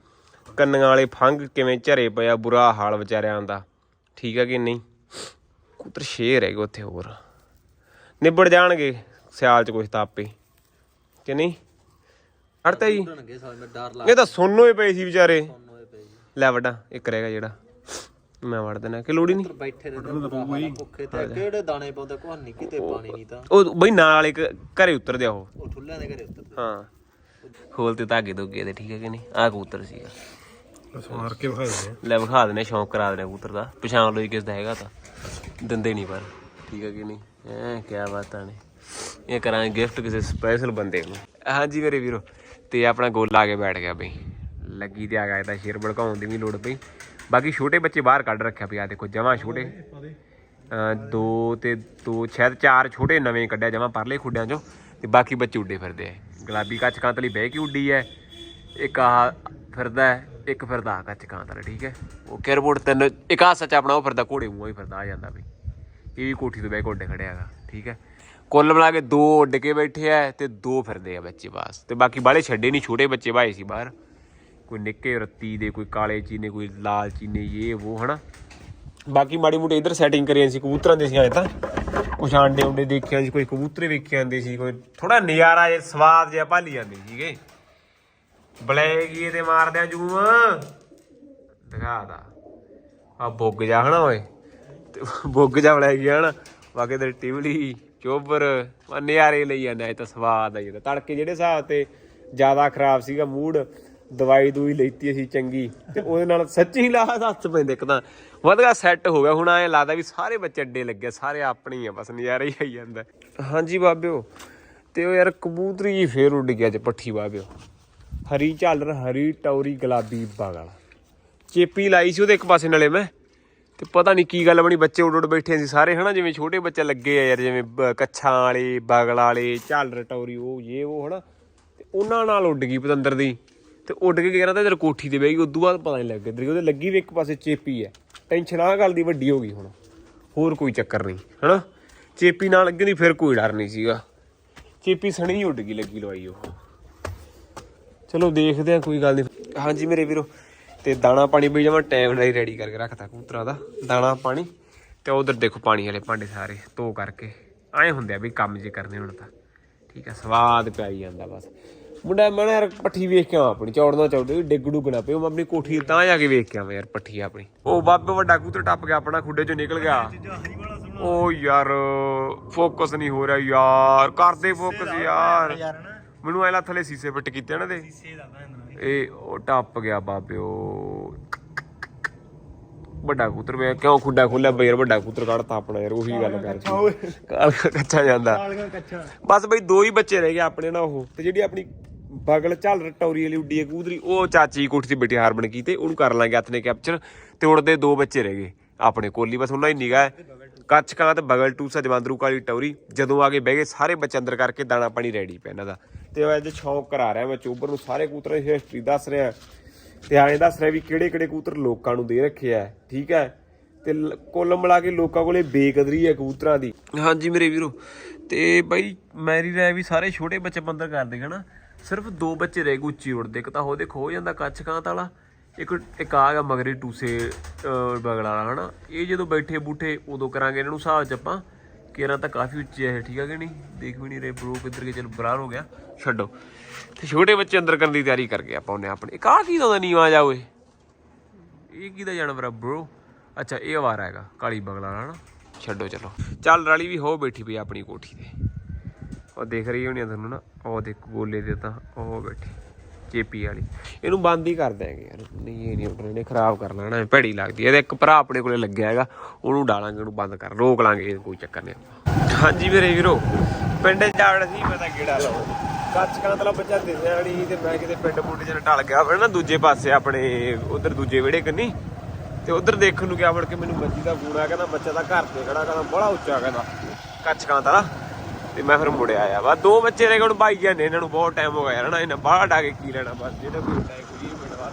ਕੰਨਾਂ ਵਾਲੇ ਫੰਗ ਕਿਵੇਂ ਝਰੇ ਪਿਆ ਬੁਰਾ ਹਾਲ ਵਿਚਾਰਿਆਂ ਦਾ। ਠੀਕ ਹੈ ਕਿ ਨਹੀਂ? ਕਬੂਤਰ ਸ਼ੇਰ ਹੈਗੇ ਉੱਥੇ ਹੋਰ। ਨਿਬੜ ਜਾਣਗੇ ਸਿਆਲ 'ਚ ਕੁਛ ਤਾਂ ਆਪੇ। ਕਿ ਨਹੀਂ? ਅੜਤਾ ਜੀ। ਘਣਗੇ ਸਾਲ ਮੈਂ ਡਰ ਲੱਗ ਇਹ ਤਾਂ ਸੁੰਨ ਹੋਏ ਪਏ ਸੀ ਵਿਚਾਰੇ। ਹੋਏ ਪਏ ਜੀ ਲੈ ਵੱਡਾ ਇੱਕ ਰਹਿ ਗਿਆ ਜਿਹੜਾ। ਮੈਂ ਵੜ ਦੇਣਾ ਕਿ ਲੋੜੀ ਨਹੀਂ। ਬੈਠੇ ਰਹਿੰਦੇ ਭੁੱਖੇ ਤੇ ਕਿਹੜੇ ਦਾਣੇ ਪਾਉਂਦੇ ਕੋਈ ਨਹੀਂ ਕਿਤੇ ਪਾਣੀ ਨਹੀਂ ਤਾਂ। ਉਹ ਬਈ ਨਾਲ ਇੱਕ ਘਰੇ ਉਤਰਦੇ ਆ ਉਹ। ਉਹ ਠੁੱਲਿਆਂ ਦੇ ਘਰੇ ਉੱਤਰ ਹਾਂ। ਖੋਲ ਤੇ ਧਾਗੇ ਧੁੱਗੇ ਦੇ ਠੀਕ ਹੈ ਕਿ ਨਹੀਂ? ਆਹ ਕਬੂਤਰ ਸੀਗਾ। ਮਾਰ ਕੇ ਵਿਖਾ ਦਿੰਦੇ ਲੈ ਵਿਖਾ ਦਨੇ ਸ਼ੌਂਕ ਕਰਾ ਦਨੇ ਕਬੂਤਰ ਦਾ। ਪਛਾਣ ਜੀ ਕਿਸ ਦਾ ਹੈਗਾ ਤਾਂ। ਦਿੰਦੇ ਨਹੀਂ ਪਰ ਠੀਕ ਹੈ ਕਿ ਨਹੀਂ? ਐ ਕੀ ਬਾਤਾਂ ਨੇ। ਇਹ ਕਰਾਂਗੇ ਗਿਫਟ ਕਿਸੇ ਸਪੈਸ਼ਲ ਬੰਦੇ ਨੂੰ। ਹਾਂਜੀ ਮੇਰੇ ਵੀਰੋ ਤੇ ਆਪਣਾ ਗੋਲਾ ਆ ਕੇ ਬੈਠ ਗਿਆ ਬਈ। ਲੱਗੀ ਤੇ ਆ ਗਿਆ ਤਾਂ ਸ਼ੇਰ ਭੜਕਾਉਣ ਦੀ ਵੀ ਲੋੜ ਪਈ। ਬਾਕੀ ਛੋਟੇ ਬੱਚੇ ਬਾਹਰ ਕੱਢ ਰੱਖਿਆ ਪਿਆ ਦੇਖੋ ਜਮਾਂ ਛੋਟੇ। ਦੋ ਤੇ ਦੋ ਸ਼ਾਇਦ ਚਾਰ ਛੋਟੇ ਨਵੇਂ ਕੱਢਿਆ ਜਮਾਂ ਪਰਲੇ ਖੁੱਡਿਆਂ ਚੋਂ। ਤੇ ਬਾਕੀ ਬੱਚੇ ਉੱਡੇ ਫਿਰਦੇ ਆ। ਗੁਲਾਬੀ ਕੱਚ ਕਾਂਤਲੀ ਬਹਿ ਕੇ ਉੱਡੀ ਹੈ ਇੱਕ ਆਹ ਫਿਰਦਾ ਹੈ, ਇੱਕ ਫਿਰਦਾ ਆਹ ਕੱਚ ਕਾਂਤਲ ਠੀਕ ਹੈ ਉਹ ਕੇਅਰਬੋਰਡ ਤਿੰਨ ਇੱਕ ਆ ਸੱਚ ਆਪਣਾ ਉਹ ਫਿਰਦਾ ਘੋੜੇ ਮੂੰਹ ਹੀ ਫਿਰਦਾ ਆ ਜਾਂਦਾ ਬਈ। ਇਹ ਵੀ ਕੋਠੀ ਤੋਂ ਬਹਿ ਕੇ ਉੱਡੇ ਖੜਿਆ ਹੈਗਾ ਠੀਕ ਹੈ ਕੁੱਲ ਬਣਾ ਕੇ ਦੋ ਉੱਡ ਕੇ ਬੈਠੇ ਆ ਤੇ ਦੋ ਫਿਰਦੇ ਆ ਬੱਚੇ ਬਾਸ ਤੇ ਬਾਕੀ ਬਾਲੇ ਛੱਡੇ ਨਹੀਂ ਛੋਟੇ ਬੱਚੇ ਭਾਏ ਸੀ ਬਾਹਰ। ਕੋਈ ਨਿੱਕੇ ਰੱਤੀ ਦੇ ਕੋਈ ਕਾਲੇ ਚੀਨੇ ਕੋਈ ਲਾਲ ਚੀਨੇ ਇਹ ਉਹ ਹਨਾ। ਬਾਕੀ ਮਾੜੀ ਮੋਟੀ ਇਧਰ ਸੈਟਿੰਗ ਕਰੀ ਸੀ ਕਬੂਤਰਾਂ ਦੇ ਸੀ ਆਏ ਤਾਂ। ਕੁਛ ਆਂਡੇ ਉਂਡੇ ਦੇਖਿਆ ਸੀ, ਕੋਈ ਕਬੂਤਰੇ ਵੇਖੇ ਜਾਂਦੇ ਸੀ, ਕੋਈ ਥੋੜਾ ਨਜ਼ਾਰਾ ਜਿਹਾ, ਸਵਾਦ ਜਿਹਾ ਭਾਲੀ ਜਾਂਦੇ ਸੀਗੇ। ਬਲੈਗੀ ਤੇ ਮਾਰਦੇ ਆ ਜੂਮ ਦਿਖਾਦਾ ਆ ਬੁੱਗ ਜਾ ਹਨਾ ਓਏ। ਤੇ ਬੁੱਗ ਜਾ ਬਲੈਗ ਹਨਾ। ਬਾਕੀ ਤੇ ਟਿਵਲੀ, ਚੋਬਰ ਨਜ਼ਾਰੇ ਲਈ ਜਾਂਦਾ, ਇਹ ਤਾਂ ਸਵਾਦ ਆ ਜਿਹੜਾ। ਤੜਕੇ ਜਿਹੜੇ ਹਿਸਾਬ ਤੇ ਜ਼ਿਆਦਾ ਖਰਾਬ ਸੀਗਾ ਮੂਡ ਦਵਾਈ ਦੂਈ ਲੈਤੀ ਅਸੀਂ ਚੰਗੀ ਤੇ ਉਹਦੇ ਨਾਲ ਸੱਚੀ ਲਾਹ ਹੱਥ ਪੈਂਦੇ ਇੱਕ ਤਾਂ। ਵਧਗਾ ਸੈੱਟ ਹੋ ਗਿਆ। ਹੁਣ ਐ ਲੱਗਦਾ ਵੀ ਸਾਰੇ ਬੱਚੇ ਅੱਡੇ ਲੱਗੇ, ਸਾਰੇ ਆਪਣੇ ਹੀ ਆ, ਬਸ ਨਜ਼ਾਰਾ ਹੀ ਆਈ ਜਾਂਦਾ। ਹਾਂਜੀ ਬਾਬਿਓ, ਤੇ ਉਹ ਯਾਰ ਕਬੂਤਰੀ ਜੀ ਫੇਰ ਉੱਡ ਗਿਆ ਚ ਪੱਠੀ ਬਾਬਿਓ। ਹਰੀ ਝਾਲਰ, ਹਰੀ ਟੌਰੀ, ਗੁਲਾਬੀ ਬਾਗਲ। ਚੇਪੀ ਲਾਈ ਸੀ ਉਹਦੇ ਇੱਕ ਪਾਸੇ ਨਾਲੇ ਮੈਂ। ਤੇ ਪਤਾ ਨਹੀਂ ਕੀ ਗੱਲ ਬਣੀ, ਬੱਚੇ ਉੱਡ ਉੱਡ ਬੈਠੇ ਸੀ ਸਾਰੇ, ਹਨਾ? ਜਿਵੇਂ ਛੋਟੇ ਬੱਚੇ ਲੱਗੇ ਆ ਯਾਰ, ਜਿਵੇਂ ਬ- ਕੱਛਾਂ ਵਾਲੇ, ਬਗਲ ਵਾਲੇ, ਝਾਲਰ, ਟੌਰੀ, ਉਹ ਇਹ ਉਹ, ਹਨਾ? ਤੇ ਉਹਨਾਂ ਨਾਲ ਉੱਡ ਗਈ ਪਤੰਦਰ ਦੀ। ਤੇ ਉੱਡ ਕੇ ਗਿਆ ਤਾਂ ਇਧਰ ਕੋਠੀ ਤੇ ਬਹਿ ਗਈ, ਉਦੋਂ ਬਾਅਦ ਪਤਾ ਨਹੀਂ ਲੱਗ ਗਿਆ। ਉਹਦੇ ਲੱਗੀ ਵੀ ਇੱਕ ਪਾਸੇ ਚੇਪੀ ਹੈ ਟੈਨਸ਼ਨ ਆ, ਗੱਲ ਦੀ ਵੱਡੀ ਹੋ ਗਈ ਹੁਣ। ਹੋਰ ਕੋਈ ਚੱਕਰ ਨਹੀਂ, ਹਨਾ? ਚੇਪੀ ਨਾਲ ਲੱਗੀ ਨਹੀਂ ਫਿਰ ਕੋਈ ਡਰ ਨਹੀਂ ਸੀਗਾ। ਚੇਪੀ ਸਣੀ ਹੀ ਉੱਡ ਗਈ, ਲੱਗੀ ਲਵਾਈ ਉਹ। ਚਲੋ ਦੇਖਦੇ ਆ, ਕੋਈ ਗੱਲ ਨਹੀਂ ਹਾਂਜੀ ਮੇਰੇ ਵੀਰੋ, ਤੇ ਦਾਣਾ ਪਾਣੀ ਵੀ ਜਮਾ ਟਾਈਮ ਨਾਲ ਹੀ ਰੈਡੀ ਕਰਕੇ ਰੱਖਤਾ ਕਬੂਤਰਾਂ ਦਾ। ਦਾਣਾ ਪਾਣੀ ਤੇ ਉਧਰ ਦੇਖੋ ਪਾਣੀ ਵਾਲੇ ਭਾਂਡੇ ਸਾਰੇ ਧੋ ਕਰਕੇ। ਐਂ ਹੁੰਦੇ ਆ ਵੀ ਕੰਮ ਜੇ ਕਰਨੇ ਹੁਣ ਤਾਂ। ਠੀਕ ਆ, ਸਵਾਦ ਪਿਆਈ ਜਾਂਦਾ ਬਸ। ਮੁੰਡਾ ਮੈਂ ਨਾ ਯਾਰ ਪੱਠੀ ਵੇਖ ਕੇ ਆਵਾਂ ਆਪਣੀ ਚੌੜਨਾ ਚੌੜੇ ਡਿੱਗ ਡੁੱਗ ਨਾ ਪਿਓ ਮੈਂ ਆਪਣੀ ਕੋਠੀ ਤਾਂ ਜਾ ਕੇ ਵੇਖ ਕੇ ਆਵਾਂ ਯਾਰ ਪੱਠੀ ਆਪਣੀ। ਉਹ ਬਾਬੇ ਵੱਡਾ ਕਬੂਤਰ ਟੱਪ ਗਿਆ ਆਪਣਾ ਖੁੱਡੇ ਚੋਂ ਨਿਕਲ ਗਿਆ। ਉਹ ਯਾਰ ਫੋਕਸ ਨਹੀਂ ਹੋ ਰਿਹਾ ਯਾਰ ਕਰਦੇ ਫੋਕਸ ਯਾਰ। ਮੈਨੂੰ ਐਲਾ ਥੱਲੇ ਸੀਸੇ ਫਿੱਟ ਕੀਤੇ ਨਾ ਦੇ। ਇਹ ਉਹ ਟੱਪ ਗਿਆ ਬਾਬਿਓ ਵੱਡਾ ਕਬੂਤਰ ਪਿਆ ਕਿਉਂ ਖੁੱਡਾ ਖੋਲਿਆ ਬਈ ਯਾਰ ਵੱਡਾ ਕਬੂਤਰ ਕੱਢਤਾ ਆਪਣਾ ਯਾਰ ਉਹੀ ਗੱਲ ਕਾਲ ਕੱਚਾ ਜਾਂਦਾ। ਬਸ ਬਈ ਦੋ ਹੀ ਬੱਚੇ ਰਹਿ ਗਏ ਆਪਣੇ ਨਾ ਉਹ ਤੇ ਜਿਹੜੀ ਆਪਣੀ ਬਗਲ ਝੱਲ ਟੌਰੀ ਵਾਲੀ ਉੱਡੀ ਹੈ ਕਬੂਤਰੀ ਉਹ ਚਾਚੀ ਕੋਠੀ ਤੇ ਬਿਟੇ ਹਾਰਮਨ ਕੀਤੇ ਉਹਨੂੰ ਕਰ ਲਾਂਗੇ ਹੱਥ ਨੇ ਕੈਪਚਰ ਤੇ ਉੜਦੇ ਦੋ ਬੱਚੇ ਰਹਿ ਗਏ, ਆਪਣੇ ਕੋਲੀ ਬਸ ਉਹਨਾਂ ਹੀ ਨਿਗਾਹ ਹੈ। ਕੱਚ ਕਾਂ ਤੇ ਬਗਲ ਟੂਸਾ ਜਵੰਦਰੂ ਕਾਲੀ ਟੌਰੀ, ਜਦੋਂ ਆ ਕੇ ਬਹਿ ਗਏ, ਸਾਰੇ ਬੱਚੇ ਅੰਦਰ ਕਰਕੇ ਦਾਣਾ ਪਾਣੀ ਰੈਡੀ ਪਿਆ ਇਹਨਾਂ ਦਾ। ਤੇ ਉਹ ਅੱਜ ਸ਼ੌਂਕ ਕਰਾ ਰਿਹਾ ਮੈਂ ਚੋਬਰ ਨੂੰ, ਸਾਰੇ ਕਬੂਤਰਾਂ ਦੀ ਹਿਸਟਰੀ ਦੱਸ ਰਿਹਾ ਤੇ ਐਂ ਦੱਸ ਰਿਹਾ ਵੀ ਕਿਹੜੇ ਕਿਹੜੇ ਕੂਤਰ ਲੋਕਾਂ ਨੂੰ ਦੇ ਰੱਖੇ ਆ, ਠੀਕ ਹੈ? ਤੇ ਕੁੱਲ ਮਿਲਾ ਕੇ ਲੋਕਾਂ ਕੋਲੇ ਬੇਕਦਰੀ ਹੈ ਕਬੂਤਰਾਂ ਦੀ। ਹਾਂਜੀ ਮੇਰੇ ਵੀਰੋ, ਤੇ ਬਾਈ ਮੈਰੀ ਰਾਏ ਵੀ ਸਾਰੇ ਛੋਟੇ ਬੱਚੇ ਬੰਦਰ ਕਰਦੇ ਹਨਾ ਸਿਰਫ ਦੋ ਬੱਚੇ ਰਹਿ ਗਏ ਉੱਚੀ ਉੜਦੇ ਇੱਕ ਤਾਂ ਉਹਦੇ ਖੋ ਜਾਂਦਾ ਕੱਛ ਕਾਂਤ ਵਾਲਾ ਇੱਕ ਇੱਕ ਆ ਗਿਆ ਮਗਰੇ ਟੂਸੇ ਅਹ, ਬਗਲ ਵਾਲਾ ਹਨਾ? ਇਹ ਜਦੋਂ ਬੈਠੇ ਬੂਠੇ ਉਦੋਂ ਕਰਾਂਗੇ ਇਹਨਾਂ ਨੂੰ ਹਿਸਾਬ ਚ ਆਪਾਂ ਕੇਰਾਂ ਤਾਂ ਕਾਫੀ ਉੱਚੇ ਹੈ ਠੀਕ ਆ ਕਿ ਨਹੀਂ? ਦੇਖ ਵੀ ਨਹੀਂ ਰਹੇ ਬਰੋ ਕਿੱਧਰ ਕੇ ਚਲ ਬਰਾਰ ਹੋ ਗਿਆ। ਛੱਡੋ। ਤੇ ਛੋਟੇ ਬੱਚੇ ਅੰਦਰ ਕਰਨ ਦੀ ਤਿਆਰੀ ਕਰ ਗਏ ਆਪਾਂ ਉਹਨੇ ਆਪਣੇ ਇੱਕ ਆਹ ਕੀ ਦਾ ਨੀਵਾ ਜਾ ਓਏ? ਇਹ ਕਿਹਦਾ ਜਾਨਵਰ ਆ ਬਰੋ? ਅੱਛਾ ਇਹ ਆਵਾਰਾ ਹੈਗਾ ਕਾਲੀ ਬਗਲਾ ਵਾਲਾ ਨਾ ਛੱਡੋ ਚਲੋ। ਚੱਲ ਰਾਲੀ ਵੀ ਹੋ ਬੈਠੀ ਪਈ ਆਪਣੀ ਕੋਠੀ ਤੇ। ਉਹ ਦੇਖ ਰਹੀ ਹੋਣੀ ਆ ਤੁਹਾਨੂੰ ਨਾ, ਉਹ ਦੇਖੋ ਗੋਲੇ ਦੇ ਤਾਂ, ਉਹ ਬੈਠੀ ਚੇਪੀ ਵਾਲੀ। ਇਹਨੂੰ ਬੰਦ ਹੀ ਕਰ ਦਿਆਂਗੇ ਯਾਰ, ਨਹੀਂ, ਇਹ ਨਹੀਂ ਉੱਡਣਾ, ਇਹਨੇ ਖਰਾਬ ਕਰਨਾ ਲੈਣਾ ਭੈੜੀ ਲੱਗਦੀ ਹੈ ਇਹਦਾ ਇੱਕ ਭਰਾ ਆਪਣੇ ਕੋਲੇ ਲੱਗਿਆ ਹੈਗਾ, ਉਹਨੂੰ ਡਾਲਾਂਗੇ ਉਹਨੂੰ ਬੰਦ ਕਰ, ਰੋਕ ਲਾਂਗੇ ਇਹ ਕੋਈ ਚੱਕਰ ਨਹੀਂ। ਆਪਾਂ ਹਾਂਜੀ ਮੇਰੇ ਵੀਰੋ, ਪਿੰਡ ਜਾੜ ਸੀ, ਮੈਂ ਤਾਂ ਕਿਹੜਾ ਲਾਉਂ ਕੱਚ ਕਾਂ ਤਲਾ ਬੱਚਾ ਦਿਸਿਆ ਨਹੀਂ ਤੇ ਮੈਂ ਕਿਤੇ ਪਿੰਡ ਪੁੰਡ ਚ ਢਲ ਗਿਆ ਫਿਰ ਨਾ, ਦੂਜੇ ਪਾਸੇ ਆਪਣੇ, ਉਧਰ ਦੂਜੇ ਵਿਹੜੇ ਕੰਨੀ। ਤੇ ਉਧਰ ਦੇਖਣ ਨੂੰ ਗਿਆ ਵੜ ਕੇ ਮੈਨੂੰ ਬੱਚੀ ਦਾ ਫੋਨ ਆ ਕਹਿੰਦਾ ਬੱਚਾ ਦਾ ਘਰ ਤੇ ਖੜਾ, ਕਹਿੰਦਾ ਬੜਾ ਉੱਚਾ, ਕਹਿੰਦਾ। ਕੱਚ ਕਾਂ ਤਲਾ। ਤੇ ਮੈਂ ਫਿਰ ਮੁੜਿਆ ਆਇਆ ਵਾ। ਦੋ ਬੱਚੇ ਨੇ ਹੁਣ ਬਾਈ ਜਾਂਦੇ ਇਹਨਾਂ ਨੂੰ ਬਹੁਤ ਟਾਈਮ ਹੋ ਗਿਆ ਯਾਰ ਨਾ ਇਹਨਾਂ ਬਾਹਰ ਡਾ ਕੇ ਕੀ ਲੈਣਾ ਬਸ ਜਿਹੜਾ ਕੋਈ ਟਾਈਮ ਕੋਈ ਮਿੰਟ ਬਾਅਦ।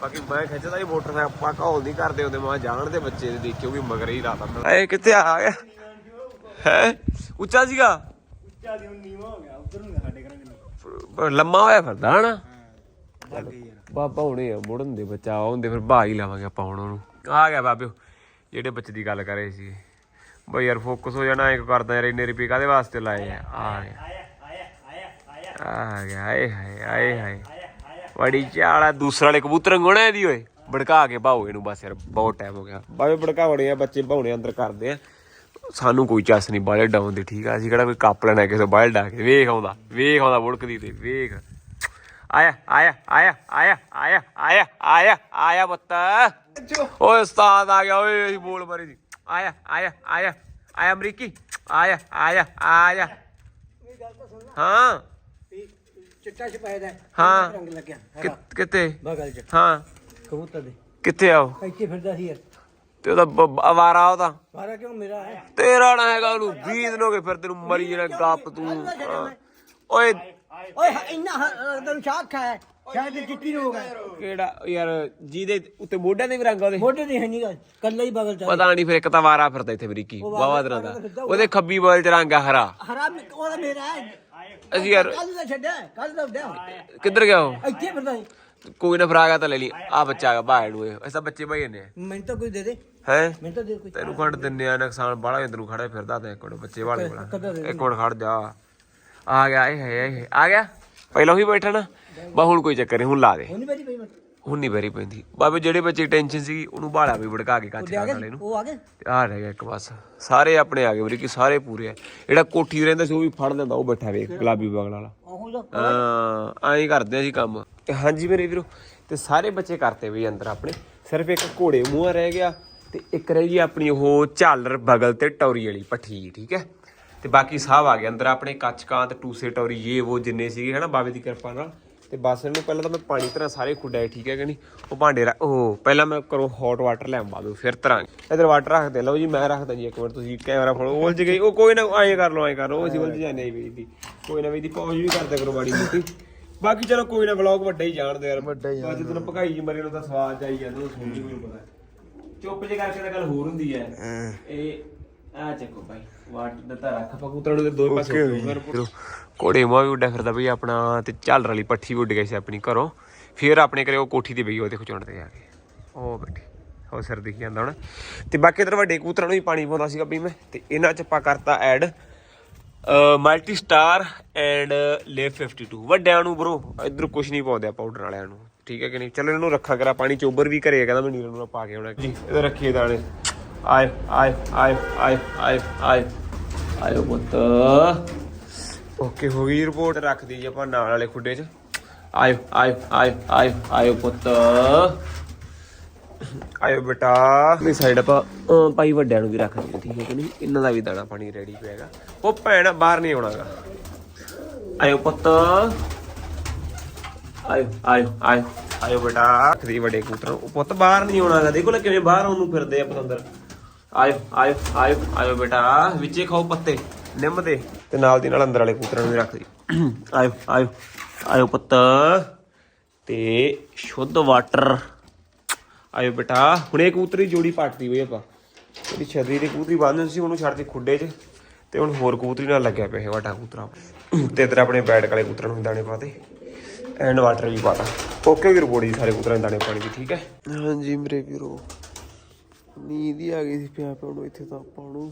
ਬਾਕੀ ਮੈਂ ਖਿੱਚਦਾ ਹੀ ਮੋਟਰਸਾਈਕਲ ਆਪਾਂ ਘਾਉਲ ਨਹੀਂ ਕਰਦੇ ਹੁੰਦੇ ਮੈਂ ਜਾਣ ਦੇ ਬੱਚੇ ਦੇ ਦੇਖਿਓ ਵੀ ਮਗਰ ਹੀ ਰਾਤਾ ਮੈਂ। ਏ ਕਿੱਥੇ ਆ ਗਿਆ? ਹੈ? ਉੱਚਾ ਸੀਗਾ? ਉੱਚਾ ਦੀ ਨੀਵਾ ਹੋ ਗਿਆ ਉਧਰ ਨੂੰ ਸਾਡੇ ਪਰ ਲੰਮਾ ਹੋਇਆ ਫਿਰਦਾ ਹਨਾ? ਬਾਬਾ ਹੁਣੇ ਆ ਮੁੜਨ ਦੇ ਬੱਚਾ ਆਉਂਦੇ ਫਿਰ ਬਾਹ ਹੀ ਲਾਵਾਂਗੇ ਆਪਾਂ ਹੁਣ ਉਹਨੂੰ। ਆ ਗਿਆ ਬਾਬਿਓ ਜਿਹੜੇ ਬੱਚੇ ਦੀ ਗੱਲ ਕਰ ਰਹੇ ਸੀ। ਬਈ ਯਾਰ ਫੋਕਸ ਹੋ ਜਾਣਾ ਇੱਕ ਕਰਦਾ ਯਾਰ ਇੰਨੇ ਰੁਪਏ ਕਾਦੇ ਵਾਸਤੇ ਲਾਏ ਆ? ਆ ਗਿਆ। ਆਇਆ ਆਇਆ ਆਇਆ ਆਇਆ। ਆ ਗਿਆ ਆਏ ਹਾਏ ਆਏ ਹਾਏ। ਬੜੀ ਚਾਲਾ ਦੂਸਰਾ ਵਾਲੇ ਕਬੂਤਰ ਅੰਗੋਣਾ ਇਹਦੀ ਓਏ। ਭੜਕਾ ਕੇ ਭਾਓ ਇਹਨੂੰ ਬਸ ਯਾਰ ਬਹੁਤ ਟਾਈਮ ਹੋ ਗਿਆ। ਬਾਵੇ ਭੜਕਾਵਣੇ ਆ ਬੱਚੇ ਭਾਉਣੇ ਅੰਦਰ ਕਰਦੇ ਆ। ਸਾਨੂੰ ਕੋਈ ਚੱਸ ਨਹੀਂ ਬਾਲੇ ਡਾਉਨ ਦੀ ਠੀਕ ਆ? ਅਸੀਂ ਕਿਹੜਾ ਕੋਈ ਕੱਪ ਲੈਣਾ ਕਿਸੇ ਬਾਲ ਡਾ ਕੇ ਵੇਖ ਆਉਂਦਾ ਵੇਖ ਆਉਂਦਾ ਬੁੜਕਦੀ ਤੇ ਵੇਖ। ਆਇਆ ਆਇਆ ਆਇਆ ਆਇਆ ਆਇਆ ਆਇਆ ਆਇਆ ਆਇਆ ਬੱਤਾ ਓਏ ਉਸਤਾਦ ਆ ਗਿਆ ਓਏ ਬੋਲ ਮਾਰੀ ਸੀ ਆਇਆ ਆਇਆ ਆਇਆ ਆਇਆ ਅਮਰੀਕੀ ਆਇਆ ਆਇਆ ਆਇਆ। ਹਾਂ। ਚਿੱਟਾ ਸਫੈਦ ਹੈ। ਹਾਂ। ਰੰਗ ਲੱਗਿਆ? ਕਿ- ਕਿੱਥੇ? ਬਗਲ ਚ। ਹਾਂ। ਕਬੂਤਰ ਦੇ। ਕਿੱਥੇ ਆ ਉਹ? ਇੱਥੇ ਫਿਰਦਾ ਸੀ ਯਾਰ ਤੇ ਉਹਦਾ ਬ- ਬ- ਅਵਾਰਾ ਉਹਦਾ। ਮਾਰਾ ਕਿਉਂ? ਮੇਰਾ ਹੈ। ਤੇਰਾ ਨਾ ਹੈਗਾ ਉਹਨੂੰ 20 ਦਿਨ ਹੋ ਗਏ ਫਿਰ ਤੈਨੂੰ ਮਰੀ ਜਣਾ ਗੱਪ ਤੂੰ। ਹਾਂ। ਓਏ। ਓਏ ਇੰਨਾ ਤੈਨੂੰ ਸ਼ਾਖ ਹੈ। ਸ਼ਾਇਦ ਚਿੱਟੀ ਨੂੰ ਹੋ ਗਿਆ ਕਿਹੜਾ? ਯਾਰ ਜਿਹਦੇ ਉੱਤੇ ਮੋਢਿਆਂ ਦੇ ਵੀ ਰੰਗ ਆ ਉਹਦੇ। ਮੋਢੇ ਦੀ ਹੈ। ਨਹੀਂ ਗੱਲ ਕੱਲਾ ਹੀ ਬਗਲ ਚ ਪਤਾ ਨਹੀਂ ਫਿਰ ਇੱਕ ਤਾਂ ਵਾਰਾ ਫਿਰਦਾ ਇੱਥੇ ਅਮਰੀਕੀ ਬਾਵਾ ਦਿਨਾਂ ਦਾ। ਉਹਦੇ ਖੱਬੀ ਬਲ ਚ ਰੰਗ ਆ ਹਰਾ। ਹਰਾ ਉਹਦਾ ਮੇਰਾ ਹੈ। ਅਸੀਂ ਯਾਰ ਕੱਲ ਦਾ ਛੱਡਿਆ ਕੱਲ ਦਾ ਉੱਡਿਆ ਕਿੱਧਰ ਗਿਆ ਉਹ? ਇੱਥੇ ਫਿਰਦਾ ਕੋਈ ਨਾ ਫਰਾ ਗਿਆ ਤਾਂ ਲੈ ਲਈ। ਆ ਬੱਚਾ ਆ ਬਾਹਰ ਨੂੰ ਇਹ। ਐਸਾ ਬੱਚੇ ਭਾਈ ਨੇ ਮੈਨੂੰ ਤਾਂ ਕੋਈ ਦੇ ਦੇ। ਹੈ? ਮੈਨੂੰ ਤਾਂ ਦੇ ਕੋਈ। ਤੈਨੂੰ ਖੰਡ ਦਿੰਨੇ ਆ ਨੁਕਸਾਨ ਬਾਲਾ ਇੰਦਰੂ ਖੜਾ ਫਿਰਦਾ ਤੇ। ਇੱਕ ਮਿੰਟ ਬੱਚੇ ਵਾਲੇ ਦੇ ਇੱਕ ਮਿੰਟ ਖੜ ਜਾ। ਆ ਗਿਆ ਇਹ ਹੈ ਇਹ ਆ ਗਿਆ? ਪਹਿਲਾਂ ਹੀ ਬੈਠਾ ਨਾ ਬਾ ਹੁਣ ਕੋਈ ਚੱਕਰ ਨਹੀਂ ਹੁਣ ਲਾ ਦੇ। ਉਹ ਨਹੀਂ ਪਈ ਹੁਣ ਨਹੀਂ ਵੈਰੀ ਪੈਂਦੀ। ਬਾਬੇ ਜਿਹੜੇ ਬੱਚੇ ਟੈਨਸ਼ਨ ਸੀ ਉਹਨੂੰ ਬਾਲਾ ਵੀ ਭੜਕਾ ਕੇ ਕੱਚ ਖਾਣ ਵਾਲੇ ਨੂੰ। ਉਹ ਆ ਗਏ ਤੇ ਆ ਰਹਿ ਗਿਆ ਇੱਕ ਬਸ। ਸਾਰੇ ਆਪਣੇ ਆ ਗਏ ਵੀਰੇ ਕਿ ਸਾਰੇ ਪੂਰੇ ਆ। ਜਿਹੜਾ ਕੋਠੀ ਰਹਿੰਦਾ ਸੀ ਉਹ ਵੀ ਫੜ ਲੈਂਦਾ ਉਹ ਬੈਠਾ ਵੇਖ ਗੁਲਾਬੀ ਬਗਲ ਵਾਲਾ। ਹਾਂ ਐਂ ਕਰਦੇ ਅਸੀਂ ਕੰਮ। ਤੇ ਹਾਂਜੀ ਮੇਰੇ ਵੀਰੋ ਤੇ ਸਾਰੇ ਬੱਚੇ ਕਰਤੇ ਵੀ ਅੰਦਰ ਆਪਣੇ। ਸਿਰਫ ਇੱਕ ਘੋੜੇ ਮੂੰਹ ਰਹਿ ਗਿਆ ਤੇ ਇੱਕ ਰਹਿ ਗਈ ਆਪਣੀ ਉਹ ਝਾਲਰ ਬਗਲ ਤੇ ਟੌਰੀ ਵਾਲੀ ਪੱਠੀ ਠੀਕ ਹੈ? ਤੇ ਬਾਕੀ ਸਭ ਆ ਗਏ ਅੰਦਰ ਆਪਣੇ ਕੱਚਕਾਂ ਤੇ ਟੂਸੇ ਟੌਰੀ ਇਹ ਉਹ ਜਿੰਨੇ ਸੀਗੇ ਹਨਾ ਬਾਬੇ ਦੀ ਕਿਰਪਾ ਨਾਲ। ਤੇ ਬਸ ਇਹਨੂੰ ਪਹਿਲਾਂ ਤਾਂ ਮੈਂ ਪਾਣੀ ਤਰ੍ਹਾਂ ਸਾਰੇ ਖੁੱਡਾਏ ਠੀਕ ਹੈ ਕਿ ਨਹੀਂ? ਉਹ ਭਾਂਡੇ ਰੱਖ ਉਹ ਪਹਿਲਾਂ ਮੈਂ ਕਰੋ ਹੌਟ ਵਾਟਰ ਲੈ ਆਵਾਂ ਫਿਰ ਤਰਾਂਗੇ ਇਧਰ ਵਾਟਰ ਰੱਖ ਦੇ ਲਓ ਜੀ ਮੈਂ ਰੱਖਦਾ ਜੀ ਇੱਕ ਮਿੰਟ ਤੁਸੀਂ ਕੈਮਰਾ ਫੜੋ ਉਲਝ ਗਈ ਉਹ ਕੋਈ ਨਾ ਐਂ ਕਰ ਲਓ ਐਂ ਕਰ ਲਓ ਅਸੀਂ ਉਲਝ ਜਾਂਦੇ ਵੀ ਦੀ ਕੋਈ ਨਾ ਵੀ ਦੀ ਪੌਜ ਵੀ ਕਰਦੇ ਕਰੋ ਮਾੜੀ ਮੋਟੀ। ਬਾਕੀ ਚਲੋ ਕੋਈ ਨਾ ਵਲੌਗ ਵੱਡਾ ਹੀ ਜਾਣਦੇ ਯਾਰ। ਵੱਡਾ ਹੀ ਅੱਜ ਦਿਨ ਭਗਾਈ ਜੀ ਮਰੇ ਨੂੰ ਤਾਂ ਸਵਾਦ ਜਾਈ ਜਾਂਦਾ ਉਹ ਸੁਣ ਜੀ ਮੈਨੂੰ ਪਤਾ। ਚੁੱਪ ਜੇ ਕਰਕੇ ਤਾਂ ਗੱਲ ਹੋਰ ਹੁੰਦੀ ਹੈ। ਇਹ ਆ ਚੱਕੋ ਭਾਈ ਵਾਟਰ ਦਾ ਤਾਂ ਰੱਖ ਪਕੂਤਰਾਂ ਨੂੰ ਤੇ ਦੋ ਪਾਸੇ ਉੱਪਰ। ਕੋੜੇ ਮਾ ਵੀ ਉੱਡਿਆ ਫਿਰਦਾ ਬਈ ਆਪਣਾ ਤੇ ਝਾਲਰ ਵਾਲੀ ਪੱਠੀ ਉੱਡ ਗਈ ਸੀ ਆਪਣੀ ਘਰੋਂ। ਫੇਰ ਆਪਣੇ ਘਰੇ ਉਹ ਕੋਠੀ ਤੇ ਬਈ ਉਹ ਦੇਖੋ ਚੁਣ ਤੇ ਜਾ ਕੇ। ਉਹ ਬੈਠੀ ਉਹ ਸਿਰ ਦਿਖ ਜਾਂਦਾ ਹੁਣ। ਤੇ ਬਾਕੀ ਇਧਰ ਵੱਡੇ ਕਬੂਤਰਾਂ ਨੂੰ ਵੀ ਪਾਣੀ ਪਾਉਂਦਾ ਸੀਗਾ ਵੀ ਮੈਂ ਤੇ ਇਹਨਾਂ ਚ ਆਪਾਂ ਕਰਤਾ ਐਡ ਮਲਟੀ ਸਟਾਰ ਐਂਡ ਲੇ 52 ਵੱਡਿਆਂ ਨੂੰ ਬ్రో ਇਧਰ ਕੁਝ ਨਹੀਂ ਪਾਉਂਦੇ ਆ ਪਾਊਡਰ ਵਾਲਿਆਂ ਨੂੰ। ਠੀਕ ਹੈ ਕਿ ਨਹੀਂ? ਚਲੋ ਇਹਨੂੰ ਰੱਖਾ ਕਰਾ ਪਾਣੀ ਚੋਬਰ ਵੀ ਘਰੇ ਕਹਿੰਦਾ ਮੈਂ ਨੀਰ ਨੂੰ ਪਾ ਕੇ ਆਉਣਾ। ਜੀ। ਇਹਦੇ ਰੱਖੀਏ ਦਾਣੇ। ਆਏ ਆਏ ਆਏ ਆਏ ਆਏ ਆਏ। ਆਇਓ ਪੁੱਤ। ਓਕੇ ਹੋ ਗਈ ਰਿਪੋਰਟ ਰੱਖ ਦੀ ਆਪਾਂ ਨਾਲ ਵਾਲੇ ਖੁੱਡੇ 'ਚ। ਆਇਓ ਆਇਓ ਆਇਓ ਆਇਓ ਆਇਓ ਪੁੱਤ। ਆਇਓ ਬੇਟਾ। ਨਹੀਂ ਸਾਈਡ ਆਪਾਂ ਭਾਈ ਵੱਡਿਆਂ ਨੂੰ ਵੀ ਰੱਖ ਦਿਓ ਠੀਕ ਹੈ ਕਿ ਨਹੀਂ? ਇਹਨਾਂ ਦਾ ਵੀ ਦਾਣਾ ਪਾਣੀ ਰੈਡੀ ਪਿਆਗਾ ਉਹ ਭੈਣ ਬਾਹਰ ਨਹੀਂ ਆਉਣਾਗਾ। ਆਇਓ ਪੁੱਤ। ਆਇਓ ਆਇਓ ਆਇਓ। ਆਇਓ ਬੇਟਾ। ਖਰੀ ਵੱਡੇ ਕੂਤਰ ਉਹ ਪੁੱਤ ਬਾਹਰ ਨਹੀਂ ਆਉਣਾਗਾ। ਦੇਖੋ ਲੈ ਕਿਵੇਂ ਬਾਹਰ ਉਹਨੂੰ ਫਿਰਦੇ ਆ ਪਤੰਦਰ। ਆਇਓ ਆਇਓ ਆਇਓ ਆਇਓ ਬੇਟਾ, ਵਿੱਚੇ ਖਾਓ ਪੱਤੇ। ਨਿੰਮ ਦੇ। ਤੇ ਨਾਲ ਦੀ ਨਾਲ ਅੰਦਰ ਵਾਲੇ ਕੂਤਰਾਂ ਨੂੰ ਵੀ ਰੱਖ ਦੀ। ਆਇਓ ਆਇਓ ਆਇਓ ਪੁੱਤ। ਤੇ ਸ਼ੁੱਧ ਵਾਟਰ। ਆਇਓ ਬੇਟਾ, ਹੁਣ ਇਹ ਕਬੂਤਰੀ ਜੋੜੀ ਪਾਟਦੀ ਹੋਈ ਆਪਾਂ। ਇਹਦੀ ਛਤਰੀ ਦੀ ਕੂਤਰੀ ਬੰਨ੍ਹ ਸੀ, ਉਹਨੂੰ ਛੱਡਦੀ ਖੁੱਡੇ 'ਚ। ਤੇ ਹੁਣ ਹੋਰ ਕੂਤਰੀ ਨਾਲ ਲੱਗਿਆ ਪਿਆ ਇਹ ਵੱਡਾ ਕੂਤਰਾ। ਤੇ ਇਧਰ ਆਪਣੇ ਬੈਡ ਵਾਲੇ ਕੂਤਰਾਂ ਨੂੰ ਦਾਣੇ ਪਾਤੇ ਐਂਡ ਵਾਟਰ ਵੀ ਪਾਤਾ ਓਕੇ ਵੀ ਰਿਪੋਰਟ ਸਾਰੇ ਕੂਤਰਾਂ ਦੇ ਦਾਣੇ ਪਾਣੀ ਦੀ, ਠੀਕ ਹੈ? ਹਾਂਜੀ ਮੇਰੇ ਵੀਰੋ ਨੀਂਦ ਹੀ ਆ ਗਈ ਸੀ ਪਿਆ ਪਿਆ ਨੂੰ ਇੱਥੇ ਤਾਂ ਆਪਾਂ ਨੂੰ।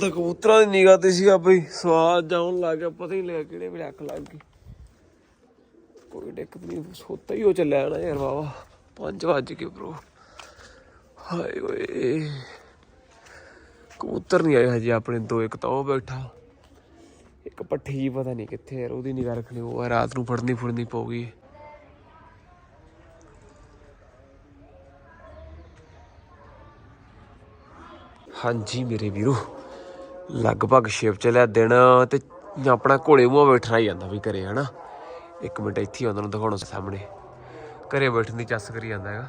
ਤਾਂ ਕਬੂਤਰਾਂ ਦੀ ਨਿਗਾਹ ਤੇ ਸੀਗਾ ਬਈ, ਸਵਾਦ ਜਾਉਣ ਲੱਗ ਗਿਆ, ਪਤਾ ਹੀ ਨਹੀਂ ਲੱਗਾ ਕਿਹੜੇ ਵੇਲੇ ਅੱਖ ਲੱਗ ਗਈ ਕੋਈ ਦਿੱਕਤ ਨਹੀਂ, ਸੋਤਾ ਹੀ ਹੋ ਚੱਲਿਆ ਨਾ ਯਾਰ ਵਾਵਾ 5 ਵਜ ਗਏ ਬ్రో ਹਾਏ ਓਏ। ਕਬੂਤਰ ਨਹੀਂ ਆਏ ਹਜੇ ਆਪਣੇ ਦੋ, ਇੱਕ ਤਾਂ ਉਹ ਬੈਠਾ। ਇੱਕ ਪੱਠੀ ਜੀ ਪਤਾ ਨਹੀਂ ਕਿੱਥੇ ਯਾਰ, ਉਹਦੀ ਨਿਗਾਹ ਰੱਖਣੀ ਉਹ ਰਾਤ ਨੂੰ ਫੜਨੀ ਫੁੜਨੀ ਪਊਗੀ। ਹਾਂਜੀ ਮੇਰੇ ਵੀਰੋ, ਲਗਭਗ ਸ਼ਿਵ ਚਲਿਆ ਦਿਨ ਤੇ ਆਪਣਾ ਘੋੜੇ ਮੂੰਹ ਬੈਠਣਾ ਹੀ ਜਾਂਦਾ ਵੀ ਘਰੇ, ਹਨਾ? ਇੱਕ ਮਿੰਟ ਇੱਥੇ ਹੀ ਉਹਨਾਂ ਨੂੰ ਦਿਖਾਉਣਾ ਸਾਹਮਣੇ। ਘਰੇ ਬੈਠਣ ਦੀ ਚੱਸ ਕਰੀ ਜਾਂਦਾ ਹੈਗਾ,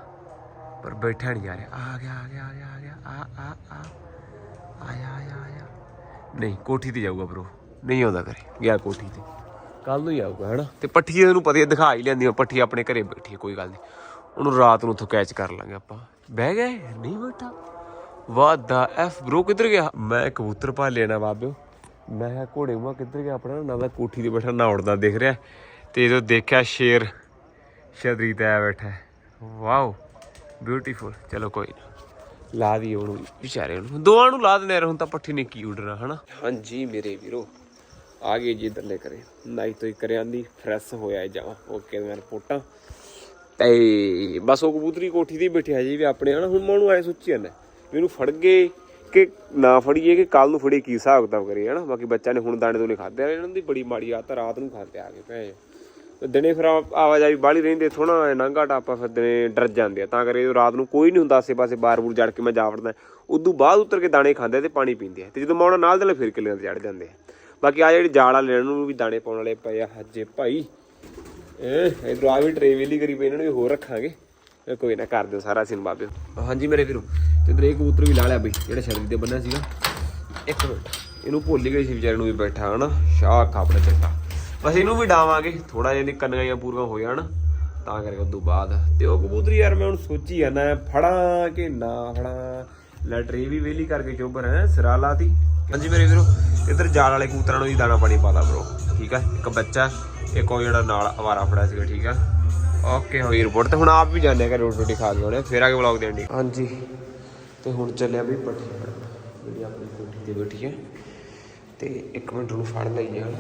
ਪਰ ਬੈਠਾ ਨਹੀਂ ਜਾ ਰਿਹਾ। ਆ ਗਿਆ ਆ ਗਿਆ ਆ ਗਿਆ ਆ ਗਿਆ, ਆ ਆ ਆ, ਆਇਆ ਆਇਆ ਆਇਆ। ਨਹੀਂ, ਕੋਠੀ ਤੇ ਜਾਊਗਾ ਬ్రో ਨਹੀਂ ਆਉਂਦਾ ਘਰੇ, ਗਿਆ ਕੋਠੀ ਤੇ। ਕੱਲ ਨੂੰ ਹੀ ਆਊਗਾ, ਹਨਾ? ਤੇ ਪੱਠੀ ਇਹਨੂੰ ਪਤਾ ਦਿਖਾ ਹੀ ਲੈਂਦੀ ਪੱਠੀ ਆਪਣੇ ਘਰੇ ਬੈਠੀ ਕੋਈ ਗੱਲ ਨਹੀਂ ਉਹਨੂੰ ਰਾਤ ਨੂੰ ਉੱਥੋਂ ਕੈਚ ਕਰ ਲਾਂਗੇ ਆਪਾਂ। ਬਹਿ ਗਏ? ਨਹੀਂ ਬੈਠਾ। ਵਾਟ ਦਾ ਐਫ ਬ్రో ਕਿੱਧਰ ਗਿਆ? ਮੈਂ ਕਬੂਤਰ ਪਾ ਲੈਣਾ ਬਾਬਿਓ ਮੈਂ ਕਿਹਾ ਘੋੜੇ ਮਾ ਕਿੱਧਰ ਗਿਆ ਆਪਣਾ? ਨਾ ਦਾ ਕੋਠੀ ਤੇ ਬੈਠਾ ਨਾ ਉੜਦਾ ਦਿਖ ਰਿਹਾ। ਤੇ ਜਦੋਂ ਦੇਖਿਆ ਸ਼ੇਰ ਸ਼ਦਰੀ ਤੇ ਆ ਬੈਠਾ। ਵਾਓ ਬਿਊਟੀਫੁਲ ਚਲੋ ਕੋਈ ਨਾ। ਲਾ ਦੀ ਉਹਨੂੰ ਵਿਚਾਰੇ ਨੂੰ। ਦੋਵਾਂ ਨੂੰ ਲਾ ਦਿੰਦੇ ਹੁਣ ਤਾਂ ਪੱਠੀ ਨੇ ਕੀ ਉਡਣਾ ਹਨਾ? ਹਾਂਜੀ ਮੇਰੇ ਵੀਰੋ ਆ ਗਏ ਜੀ ਇੱਧਰਲੇ ਕਰੇ ਨਾਈ ਤੋਂ ਹੀ ਕਰਿਆਂ ਦੀ ਫਰੈਸ਼ ਹੋਇਆ ਜਾਵਾਂ ਓਕੇ ਮੈਂ ਰਿਪੋਰਟਾਂ। ਤੇ ਬਸ ਉਹ ਕਬੂਤਰੀ ਕੋਠੀ ਤੇ ਬੈਠਿਆ ਜੀ ਵੀ ਆਪਣੇ ਹਨਾ? ਹੁਣ ਮੈਂ ਉਹਨੂੰ ਐ ਸੋਚੀ ਜਾਂਦਾ। ਇਹਨੂੰ ਫੜ ਗਏ ਕਿ ਨਾ ਫੜੀਏ ਕਿ ਕੱਲ ਨੂੰ ਫੜੀ ਕੀ ਹਿਸਾਬ ਕਿਤਾਬ ਕਰੀਏ ਹਨਾ? ਬਾਕੀ ਬੱਚਾ ਨੇ ਹੁਣ ਦਾਣੇ ਤੋਂ ਨਹੀਂ ਖਾਦੇ ਇਹਨਾਂ ਦੀ ਬੜੀ ਮਾੜੀ ਆਦਤ ਆ, ਰਾਤ ਨੂੰ ਖਾਂਦੇ ਆ ਕੇ ਭੈ ਤੇ ਦਿਨੇ ਫਿਰ ਆ- ਆਵਾਜਾਈ ਬਾਹਲੀ ਰਹਿੰਦੇ ਥੋੜਾ ਨੰਗਾ ਟਾਪਾ ਫਿਰ ਦਿਨੇ ਡਰ ਜਾਂਦੇ ਆ। ਤਾਂ ਕਰੇ ਰਾਤ ਨੂੰ ਕੋਈ ਨਹੀਂ ਹੁੰਦਾ ਆਸੇ ਪਾਸੇ ਬਾਰ ਬੂਰ ਜੜ ਕੇ ਮੈਂ ਜਾ ਵੜਦਾ ਉਦੋਂ ਬਾਅਦ ਉਤਰ ਕੇ ਦਾਣੇ ਖਾਂਦੇ ਆ ਤੇ ਪਾਣੀ ਪੀਂਦੇ ਆ। ਤੇ ਜਦੋਂ ਮੈਂ ਨਾਲ ਦੇ ਫਿਰ ਕਿੱਲਿਆਂ ਤੇ ਚੜ ਜਾਂਦੇ ਆ। ਬਾਕੀ ਆ ਜਿਹੜੀ ਜਾਲ ਵਾਲੇ ਨੂੰ ਵੀ ਦਾਣੇ ਪਾਉਣ ਵਾਲੇ ਪਏ ਆ ਹੱਜੇ ਭਾਈ। ਇਹ ਇਧਰ ਆ ਵੀ ਟਰੇ ਵੇਲੀ ਕਰੀ ਪਈ ਇਹਨਾਂ ਨੂੰ ਵੀ ਹੋਰ ਰੱਖਾਂਗੇ। ਇਹ ਕੋਈ ਨਾ, ਕਰ ਦਿਓ ਸਾਰਾ ਸੀਨ ਬਾਬਿਓ ਹਾਂਜੀ ਮੇਰੇ ਵੀਰੋ, ਤੇ ਇਧਰ ਇਹ ਕਬੂਤਰ ਵੀ ਲਾ ਲਿਆ ਬਈ, ਜਿਹੜਾ ਸ਼ਰਦੀ ਤੇ ਬੰਨਿਆ ਸੀਗਾ। ਇੱਕ ਮਿੰਟ, ਇਹਨੂੰ ਭੁੱਲ ਗਏ ਸੀ ਵਿਚਾਰੇ ਨੂੰ ਵੀ ਬੈਠਾ, ਹਨਾ? ਸ਼ਾਹ ਖਾਪੜਾ ਚੱਟਾ। ਬਸ ਇਹਨੂੰ ਵੀ ਡਾਵਾਂਗੇ ਥੋੜਾ ਜਿਹਾ ਇਹਦੀਆਂ ਕੰਨਾਂ ਪੂਰੀਆਂ ਹੋ ਜਾਣ, ਤਾਂ ਕਰਕੇ ਉਦੋਂ ਬਾਅਦ। ਤੇ ਉਹ ਕਬੂਤਰੀ ਯਾਰ, ਮੈਂ ਹੁਣ ਸੋਚੀ ਜਾਂਦਾ, ਫੜਾਂ ਕਿ ਨਾ ਫੜਾਂ? ਲੈਟਰੀ ਵੀ ਵੇਲੀ ਕਰਕੇ ਚੋਬਰ ਹੈ ਸਰਾਲਾ ਲਾਤੀ। ਹਾਂਜੀ ਮੇਰੇ ਵੀਰੋ, ਇਧਰ ਜਾਲ ਵਾਲੇ ਕਬੂਤਰਾਂ ਨੂੰ ਹੀ ਦਾਣਾ ਪਾਣੀ ਪਾਦਾ ਬ్రో ਠੀਕ ਆ? ਇੱਕ ਬੱਚਾ, ਇੱਕ ਉਹ ਜਿਹੜਾ ਨਾਲ ਆਵਾਰਾ ਫੜਿਆ ਸੀਗਾ, ਠੀਕ ਆ? ਓਕੇ ਹੋਈ ਰਿਪੋਰਟ ਤੇ ਹੁਣ ਆਪ ਵੀ ਜਾਣਿਆ ਕਿ ਰੋਟੀ ਰੋਟੀ ਖਾ ਕੇ ਆਉਣੇ ਫੇਰ ਆ ਕੇ ਵਲੌਗ ਦੇਣ ਦੀ ਹਾਂਜੀ। ਤੇ ਹੁਣ ਚੱਲਿਆ ਵੀ ਪੱਠੀ ਜਿਹੜੀ ਆਪਣੀ ਕੋਠੀ ਤੇ ਬੈਠੀ ਹੈ ਤੇ ਇੱਕ ਮਿੰਟ ਨੂੰ ਫੜ ਲਈਏ ਹਣ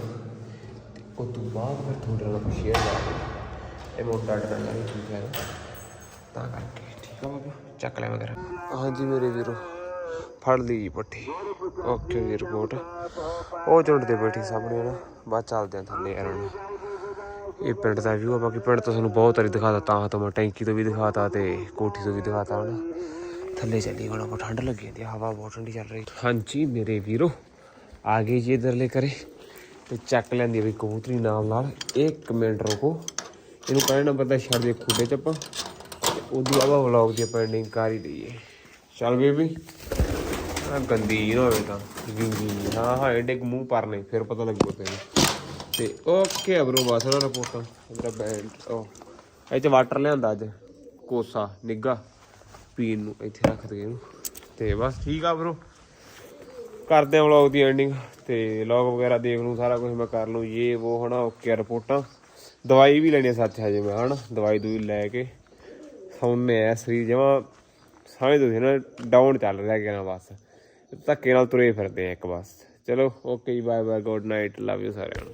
ਤੇ ਉਸ ਤੋਂ ਬਾਅਦ ਫਿਰ ਤੁਹਾਡੇ ਨਾਲ ਸ਼ੇਅਰ ਕਰਾਂਗੇ। ਇਹ ਮੋਟਾ ਡਰ ਨਹੀਂ ਠੀਕ ਹੈ ਤਾਂ ਕਰਕੇ ਠੀਕ ਆ ਬਾਬਾ ਚੱਕ ਲੈ ਵਗੈਰਾ ਹਾਂਜੀ ਮੇਰੇ ਵੀਰੋ ਫੜ ਲਈ ਪੱਠੀ। ਓਕੇ ਜੀ ਰਿਪੋਰਟ ਉਹ ਝੁੰਡ ਤੇ ਬੈਠੀ ਸਾਹਮਣੇ ਨਾ ਬਾਅਦ ਚੱਲਦੇ ਆ ਥੱਲੇ ਹੁਣ ਇਹ ਪਿੰਡ ਦਾ ਵਿਊ ਆ ਬਾਕੀ ਪਿੰਡ ਤਾਂ ਤੁਹਾਨੂੰ ਬਹੁਤ ਵਾਰੀ ਦਿਖਾਤਾ ਤਾਂ ਤਾਂ ਮੈਂ ਟੈਂਕੀ ਤੋਂ ਵੀ ਦਿਖਾਤਾ ਤੇ ਕੋਠੀ ਤੋਂ ਵੀ ਦਿਖਾਤਾ ਹਨਾ। ਥੱਲੇ ਚੱਲੀ ਹੁਣ ਆਪਾਂ ਠੰਡ ਲੱਗੀ ਜਾਂਦੀ ਆ, ਹਵਾ ਬਹੁਤ ਠੰਡੀ ਚੱਲ ਰਹੀ। ਹਾਂਜੀ ਮੇਰੇ ਵੀਰੋ ਆ ਗਏ ਜੀ ਇਧਰਲੇ ਕਰੇ ਤੇ ਚੱਕ ਲੈਂਦੀ ਵੀ ਕਬੂਤਰੀ ਨਾਲ ਨਾਲ। ਇੱਕ ਮਿੰਟ ਰੁਕੋ ਇਹਨੂੰ ਕਹਿਣਾ ਨੰਬਰ ਦਾ ਛੱਡ ਦੇ ਖੁੱਡੇ ਚ ਆਪਾਂ। ਤੇ ਉਦੋਂ ਆਵਾ ਵਲੌਗ ਦੀ ਆਪਾਂ ਐਂਡਿੰਗ ਕਰ ਹੀ ਲਈਏ ਚੱਲ ਬੇਬੀ ਆ ਗੰਦੀ ਨਾ ਹੋਵੇ ਤਾਂ। ਗਿੰਗੀ ਹਾਂ ਹਾਂ ਐਡੇ ਮੂੰਹ ਪਰਨੇ ਫਿਰ ਪਤਾ ਲੱਗੂ ਤੈਨੂੰ ਤੇ ਓਕੇ ਬ్రో ਬਸ ਨਾ ਰਿਪੋਰਟ ਮੇਰਾ ਬੈਂਡ ਉਹ। ਇਹ ਚ ਵਾਟਰ ਲਿਆਂਦਾ ਅੱਜ, ਕੋਸਾ ਨਿੱਗਾ ਪੀਣ ਨੂੰ ਇੱਥੇ ਰੱਖ ਦੇ ਇਹਨੂੰ। ਤੇ ਬਸ ਠੀਕ ਆ ਬ్రో ਕਰਦੇ ਆ ਵਲੌਗ ਦੀ ਐਂਡਿੰਗ ਤੇ ਲੌਗ ਵਗੈਰਾ ਦੇਖ ਲੂੰ, ਸਾਰਾ ਕੁਝ ਮੈਂ ਕਰ ਲੂੰ। ਇਹ, ਉਹ, ਹਨਾ, ਓਕੇ ਰਿਪੋਰਟਾਂ। ਦਵਾਈ ਵੀ ਲੈਣੀ ਸੱਚ ਹਜੇ ਮੈਂ, ਹਨਾ। ਦਵਾਈ ਦੂਈ ਲੈ ਕੇ ਸੌਂਨੇ ਆ, ਸਰੀਰ ਜਮਾ ਸਮਝ ਤੁਸੀਂ ਨਾ ਡਾਊਨ ਚੱਲ ਰਿਹਾ ਕਿ ਨਾ ਬਸ। ਧੱਕੇ ਨਾਲ ਤੁਰੇ ਫਿਰਦੇ ਆ ਇੱਕ ਬਸ। ਚਲੋ, ਓਕੇ ਜੀ bye bye good night love you ਸਾਰਿਆਂ ਨੂੰ।